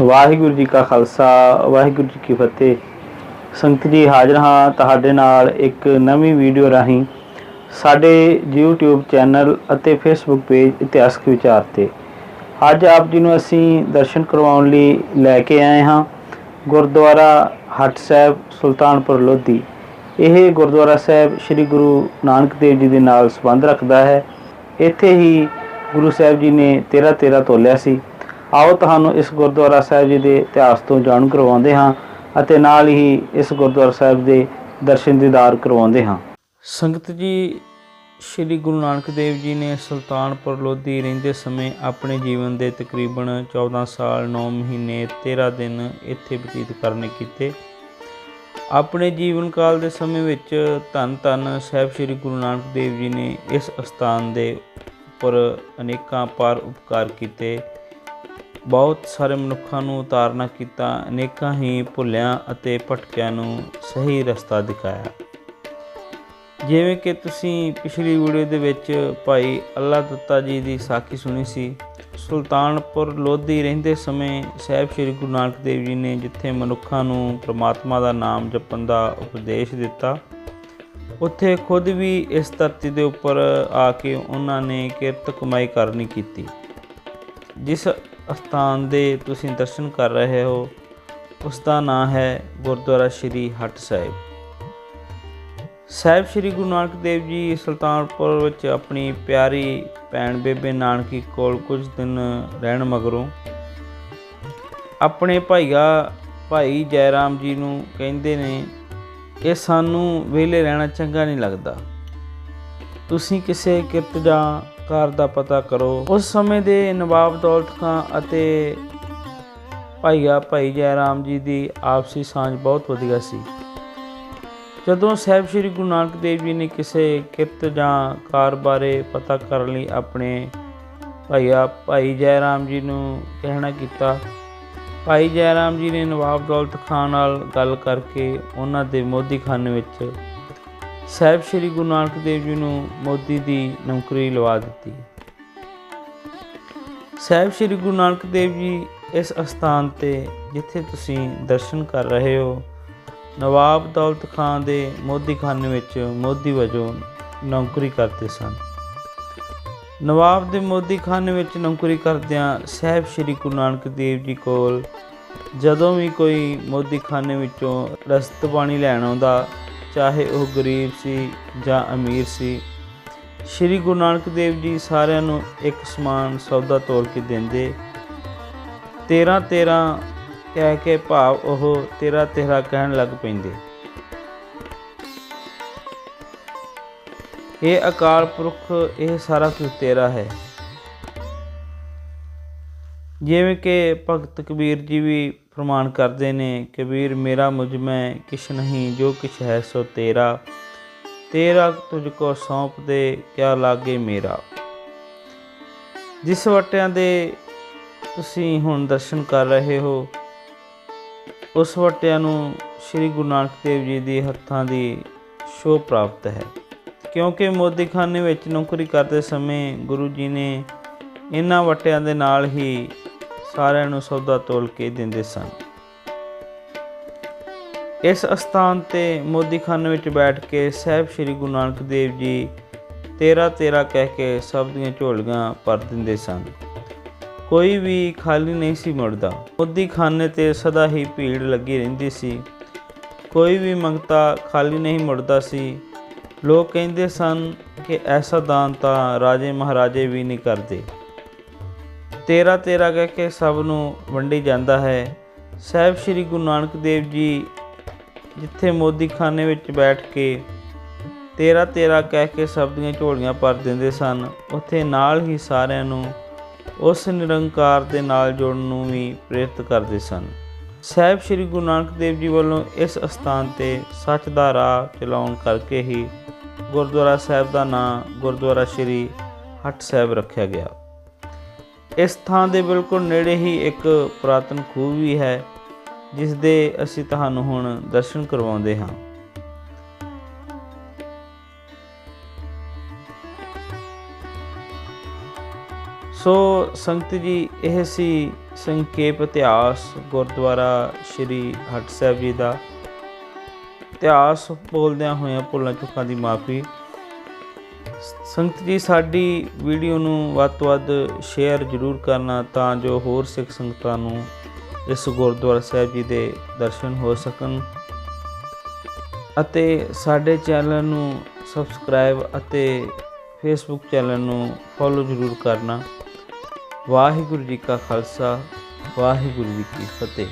ਵਾਹਿਗੁਰੂ ਜੀ ਕਾ ਖਾਲਸਾ, ਵਾਹਿਗੁਰੂ ਜੀ ਕੀ ਫਤਿਹ। ਸੰਗਤ ਜੀ ਹਾਜ਼ਰ ਹਾਂ ਤੁਹਾਡੇ ਨਾਲ ਇੱਕ ਨਵੀਂ ਵੀਡੀਓ ਰਾਹੀਂ ਸਾਡੇ YouTube ਚੈਨਲ ਅਤੇ Facebook ਪੇਜ ਇਤਿਹਾਸਕ ਵਿਚਾਰ ਤੇ। ਅੱਜ ਆਪ ਜੀ ਨੂੰ ਅਸੀਂ ਦਰਸ਼ਨ ਕਰਵਾਉਣ ਲਈ ਲੈ ਕੇ ਆਏ ਹਾਂ ਗੁਰਦੁਆਰਾ ਹੱਟ ਸਾਹਿਬ, ਸੁਲਤਾਨਪੁਰ ਲੋਧੀ। ਇਹ ਗੁਰਦੁਆਰਾ ਸਾਹਿਬ ਸ੍ਰੀ ਗੁਰੂ ਨਾਨਕ ਦੇਵ ਜੀ ਦੇ ਨਾਲ ਸੰਬੰਧ ਰੱਖਦਾ ਹੈ। ਇੱਥੇ ਹੀ ਗੁਰੂ ਸਾਹਿਬ ਜੀ ਨੇ 13 13 ਤੋਲਿਆ ਸੀ। ਆਓ ਤੁਹਾਨੂੰ ਇਸ ਗੁਰਦੁਆਰਾ ਸਾਹਿਬ ਜੀ ਦੇ ਇਤਿਹਾਸ ਤੋਂ ਜਾਣੂ ਕਰਵਾਉਂਦੇ ਹਾਂ ਅਤੇ ਨਾਲ ਹੀ ਇਸ ਗੁਰਦੁਆਰਾ ਸਾਹਿਬ ਦੇ ਦਰਸ਼ਨ ਦੀਦਾਰ ਕਰਵਾਉਂਦੇ ਹਾਂ। ਸੰਗਤ ਜੀ, ਸ੍ਰੀ ਗੁਰੂ ਨਾਨਕ ਦੇਵ ਜੀ ਨੇ ਸੁਲਤਾਨਪੁਰ ਲੋਧੀ ਰਹਿੰਦੇ ਸਮੇਂ ਆਪਣੇ ਜੀਵਨ ਦੇ ਤਕਰੀਬਨ 14 ਸਾਲ 9 ਮਹੀਨੇ 13 ਦਿਨ ਇੱਥੇ ਬਤੀਤ ਕਰਨੇ ਕੀਤੇ। ਆਪਣੇ ਜੀਵਨ ਕਾਲ ਦੇ ਸਮੇਂ ਵਿੱਚ ਧੰਨ ਧੰਨ ਸਾਹਿਬ ਸ੍ਰੀ ਗੁਰੂ ਨਾਨਕ ਦੇਵ ਜੀ ਨੇ ਇਸ ਅਸਥਾਨ ਦੇ ਉੱਪਰ ਅਨੇਕਾਂ ਪਾਰ ਉਪਕਾਰ ਕੀਤੇ। ਬਹੁਤ ਸਾਰੇ ਮਨੁੱਖਾਂ ਨੂੰ ਉਤਾਰਨਾ ਕੀਤਾ, ਅਨੇਕਾਂ ਹੀ ਭੁੱਲਿਆਂ ਅਤੇ ਭਟਕਿਆਂ ਨੂੰ ਸਹੀ ਰਸਤਾ ਦਿਖਾਇਆ। ਜਿਵੇਂ ਕਿ ਤੁਸੀਂ ਪਿਛਲੀ ਵੀਡੀਓ ਦੇ ਵਿੱਚ ਭਾਈ ਅੱਲਾ ਦਿੱਤਾ ਜੀ ਦੀ ਸਾਖੀ ਸੁਣੀ ਸੀ, ਸੁਲਤਾਨਪੁਰ ਲੋਧੀ ਰਹਿੰਦੇ ਸਮੇਂ ਸਾਹਿਬ ਸ੍ਰੀ ਗੁਰੂ ਨਾਨਕ ਦੇਵ ਜੀ ਨੇ ਜਿੱਥੇ ਮਨੁੱਖਾਂ ਨੂੰ ਪ੍ਰਮਾਤਮਾ ਦਾ ਨਾਮ ਜਪਣ ਦਾ ਉਪਦੇਸ਼ ਦਿੱਤਾ, ਉੱਥੇ ਖੁਦ ਵੀ ਇਸ ਧਰਤੀ ਦੇ ਉੱਪਰ ਆ ਕੇ ਉਹਨਾਂ ਨੇ ਕਿਰਤ ਕਮਾਈ ਕਰਨੀ ਕੀਤੀ। ਜਿਸ ਅਸਥਾਨ ਦੇ ਤੁਸੀਂ ਦਰਸ਼ਨ ਕਰ ਰਹੇ ਹੋ, ਉਸ ਦਾ ਨਾਮ ਹੈ ਗੁਰਦੁਆਰਾ ਸ੍ਰੀ ਹੱਟ ਸਾਹਿਬ। ਸਾਹਿਬ ਸ੍ਰੀ ਗੁਰੂ ਨਾਨਕ ਦੇਵ ਜੀ ਸੁਲਤਾਨਪੁਰ ਵਿੱਚ ਆਪਣੀ ਪਿਆਰੀ ਭੈਣ ਬੇਬੇ ਨਾਨਕੀ ਕੋਲ ਕੁਝ ਦਿਨ ਰਹਿਣ ਮਗਰੋਂ ਆਪਣੇ ਭਾਈਆ ਭਾਈ ਜੈਰਾਮ ਜੀ ਨੂੰ ਕਹਿੰਦੇ ਨੇ ਕਿ ਸਾਨੂੰ ਵਿਹਲੇ ਰਹਿਣਾ ਚੰਗਾ ਨਹੀਂ ਲੱਗਦਾ। ਤੁਸੀਂ ਕਿਸੇ ਕਿਰਤ ਜਾਂ ਕਾਰ ਦਾ ਪਤਾ ਕਰੋ। ਉਸ ਸਮੇਂ ਦੇ ਨਵਾਬ ਦੌਲਤ ਖਾਂ ਅਤੇ ਭਾਈਆ ਭਾਈ ਜੈਰਾਮ ਜੀ ਦੀ ਆਪਸੀ ਸਾਂਝ ਬਹੁਤ ਵਧੀਆ ਸੀ। ਜਦੋਂ ਸਾਹਿਬ ਸ੍ਰੀ ਗੁਰੂ ਨਾਨਕ ਦੇਵ ਜੀ ਨੇ ਕਿਸੇ ਕਿਰਤ ਜਾਂ ਕਾਰ ਬਾਰੇ ਪਤਾ ਕਰਨ ਲਈ, ਆਪਣੇ ਭਾਈਆ ਭਾਈ ਜੈਰਾਮ ਜੀ ਨੂੰ ਕਹਿਣਾ ਕੀਤਾ, ਭਾਈ ਜੈਰਾਮ ਜੀ ਨੇ ਨਵਾਬ ਦੌਲਤ ਖਾਨ ਨਾਲ ਗੱਲ ਕਰਕੇ ਉਹਨਾਂ ਦੇ ਮੋਦੀਖਾਨੇ ਵਿੱਚ ਸਾਹਿਬ ਸ੍ਰੀ ਗੁਰੂ ਨਾਨਕ ਦੇਵ ਜੀ ਨੂੰ ਮੋਦੀ ਦੀ ਨੌਕਰੀ ਲਵਾ ਦਿੱਤੀ। ਸਾਹਿਬ ਸ੍ਰੀ ਗੁਰੂ ਨਾਨਕ ਦੇਵ ਜੀ ਇਸ ਅਸਥਾਨ ਤੇ ਜਿੱਥੇ ਤੁਸੀਂ ਦਰਸ਼ਨ ਕਰ ਰਹੇ ਹੋ, ਨਵਾਬ ਦੌਲਤ ਖਾਨ ਦੇ ਮੋਦੀਖਾਨੇ ਵਿੱਚ ਮੋਦੀ ਵਜੋਂ ਨੌਕਰੀ ਕਰਦੇ ਸਨ। ਨਵਾਬ ਦੇ ਮੋਦੀਖਾਨੇ ਵਿੱਚ ਨੌਕਰੀ ਕਰਦਿਆਂ ਸਾਹਿਬ ਸ੍ਰੀ ਗੁਰੂ ਨਾਨਕ ਦੇਵ ਜੀ ਕੋਲ ਜਦੋਂ ਵੀ ਕੋਈ ਮੋਦੀਖਾਨੇ ਵਿੱਚੋਂ ਰਸਤ ਪਾਣੀ ਲੈਣ ਆਉਂਦਾ ਚਾਹੇ ਉਹ ਗਰੀਬ ਸੀ ਜਾਂ ਅਮੀਰ ਸੀ, ਸ੍ਰੀ ਗੁਰੂ ਨਾਨਕ ਦੇਵ ਜੀ ਸਾਰਿਆਂ ਨੂੰ ਇੱਕ ਸਮਾਨ ਸੌਦਾ ਤੋਲ ਕੇ ਦਿੰਦੇ। 13 13 ਕਹਿ ਕੇ ਭਾਵ ਉਹ ਤੇਰਾ ਤੇਰਾ ਕਹਿਣ ਲੱਗ ਪੈਂਦੇ। ਇਹ ਅਕਾਲ ਪੁਰਖ, ਇਹ ਸਾਰਾ ਕੁਝ ਤੇਰਾ ਹੈ। ਜਿਵੇਂ ਕਿ ਭਗਤ ਕਬੀਰ ਜੀ ਵੀ ਫਰਮਾਨ ਕਰਦੇ ਨੇ ਕਬੀਰ ਮੇਰਾ ਮੁਝ ਮੈਂ ਕਿਛ ਨਹੀਂ, ਜੋ ਕਿਛ ਹੈ ਸੋ ਤੇਰਾ। ਤੇਰਾ ਤੁਝ ਕੋ ਸੌਂਪ ਦੇ, ਕਿਆ ਲਾਗੇ ਮੇਰਾ। ਜਿਸ ਵਟਿਆਂ ਦੇ ਤੁਸੀਂ ਹੁਣ ਦਰਸ਼ਨ ਕਰ ਰਹੇ ਹੋ, ਉਸ ਵਟਿਆਂ ਨੂੰ ਸ੍ਰੀ ਗੁਰੂ ਨਾਨਕ ਦੇਵ ਜੀ ਦੇ ਹੱਥਾਂ ਦੀ ਸ਼ੋਅ ਪ੍ਰਾਪਤ ਹੈ। ਕਿਉਂਕਿ ਮੋਦੀਖਾਨੇ ਵਿੱਚ ਨੌਕਰੀ ਕਰਦੇ ਸਮੇਂ ਗੁਰੂ ਜੀ ਨੇ ਇਹਨਾਂ ਵਟਿਆਂ ਦੇ ਨਾਲ ਹੀ ਸਾਰਿਆਂ ਨੂੰ ਸੌਦਾ ਤੋਲ ਕੇ ਦਿੰਦੇ ਸਨ। ਇਸ ਅਸਥਾਨ ਤੇ ਮੋਦੀਖਾਨੇ ਵਿੱਚ ਬੈਠ ਕੇ ਸਾਹਿਬ ਸ੍ਰੀ ਗੁਰੂ ਨਾਨਕ ਦੇਵ ਜੀ 13 13 ਕਹਿ ਕੇ ਸਭ ਦੀਆਂ ਝੋਲੀਆਂ ਭਰ ਦਿੰਦੇ ਸਨ। ਕੋਈ ਵੀ ਖਾਲੀ ਨਹੀਂ ਸੀ ਮੁੜਦਾ। ਮੋਦੀਖਾਨੇ ਤੇ ਸਦਾ ਹੀ ਭੀੜ ਲੱਗੀ ਰਹਿੰਦੀ ਸੀ। ਕੋਈ ਵੀ ਮੰਗਤਾ ਖਾਲੀ ਨਹੀਂ ਮੁੜਦਾ ਸੀ। ਲੋਕ ਕਹਿੰਦੇ ਸਨ ਕਿ ਐਸਾ ਦਾਨ ਤਾਂ ਰਾਜੇ ਮਹਾਰਾਜੇ ਵੀ ਨਹੀਂ ਕਰਦੇ। ਤੇਰਾ ਤੇਰਾ ਕਹਿ ਕੇ ਸਭ ਨੂੰ ਵੰਡੀ ਜਾਂਦਾ ਹੈ। ਸਾਹਿਬ ਸ੍ਰੀ ਗੁਰੂ ਨਾਨਕ ਦੇਵ ਜੀ ਜਿੱਥੇ ਮੋਦੀਖਾਨੇ ਵਿੱਚ ਬੈਠ ਕੇ ਤੇਰਾ ਤੇਰਾ ਕਹਿ ਕੇ ਸਭ ਦੀਆਂ ਝੋਲੀਆਂ ਭਰ ਦਿੰਦੇ ਸਨ, ਉੱਥੇ ਨਾਲ ਹੀ ਸਾਰਿਆਂ ਨੂੰ ਉਸ ਨਿਰੰਕਾਰ ਦੇ ਨਾਲ ਜੁੜਨ ਨੂੰ ਵੀ ਪ੍ਰੇਰਿਤ ਕਰਦੇ ਸਨ। ਸਾਹਿਬ ਸ੍ਰੀ ਗੁਰੂ ਨਾਨਕ ਦੇਵ ਜੀ ਵੱਲੋਂ ਇਸ ਅਸਥਾਨ ਤੇ ਸੱਚ ਦਾ ਰਾਹ ਚਲਾਉਣ ਕਰਕੇ ਹੀ ਗੁਰਦੁਆਰਾ ਸਾਹਿਬ ਦਾ ਨਾਮ ਗੁਰਦੁਆਰਾ ਸ੍ਰੀ ਹੱਟ ਸਾਹਿਬ ਰੱਖਿਆ ਗਿਆ। ਇਸ ਥਾਂ ਦੇ ਬਿਲਕੁਲ ਨੇੜੇ ਹੀ ਇੱਕ ਪੁਰਾਤਨ ਖੂਹ ਵੀ ਹੈ, ਜਿਸ ਦੇ ਅਸੀਂ ਤੁਹਾਨੂੰ ਹੁਣ ਦਰਸ਼ਨ ਕਰਵਾਉਂਦੇ ਹਾਂ। ਸੋ ਸੰਗਤ ਜੀ, ਇਹ ਸੀ ਸੰਖੇਪ ਇਤਿਹਾਸ ਗੁਰਦੁਆਰਾ ਸ੍ਰੀ ਹਟ ਸਾਹਿਬ ਜੀ ਦਾ। ਇਤਿਹਾਸ ਬੋਲਦਿਆਂ ਹੋਇਆਂ ਭੁੱਲਾਂ ਚੁੱਕਾਂ ਦੀ ਮਾਫੀ। ਸੰਗਤ ਜੀ, ਸਾਡੀ ਵੀਡੀਓ ਨੂੰ ਵੱਧ ਤੋਂ ਵੱਧ ਸ਼ੇਅਰ ਜ਼ਰੂਰ ਕਰਨਾ ਤਾਂ ਜੋ ਹੋਰ ਸਿੱਖ ਸੰਗਤਾਂ ਨੂੰ ਇਸ ਗੁਰਦੁਆਰਾ ਸਾਹਿਬ ਜੀ ਦੇ ਦਰਸ਼ਨ ਹੋ ਸਕਣ। ਅਤੇ ਸਾਡੇ ਚੈਨਲ ਨੂੰ ਸਬਸਕ੍ਰਾਈਬ ਅਤੇ ਫੇਸਬੁੱਕ ਚੈਨਲ ਨੂੰ ਫੋਲੋ ਜ਼ਰੂਰ ਕਰਨਾ। ਵਾਹਿਗੁਰੂ ਜੀ ਕਾ ਖਾਲਸਾ, ਵਾਹਿਗੁਰੂ ਜੀ ਕੀ ਫਤਿਹ।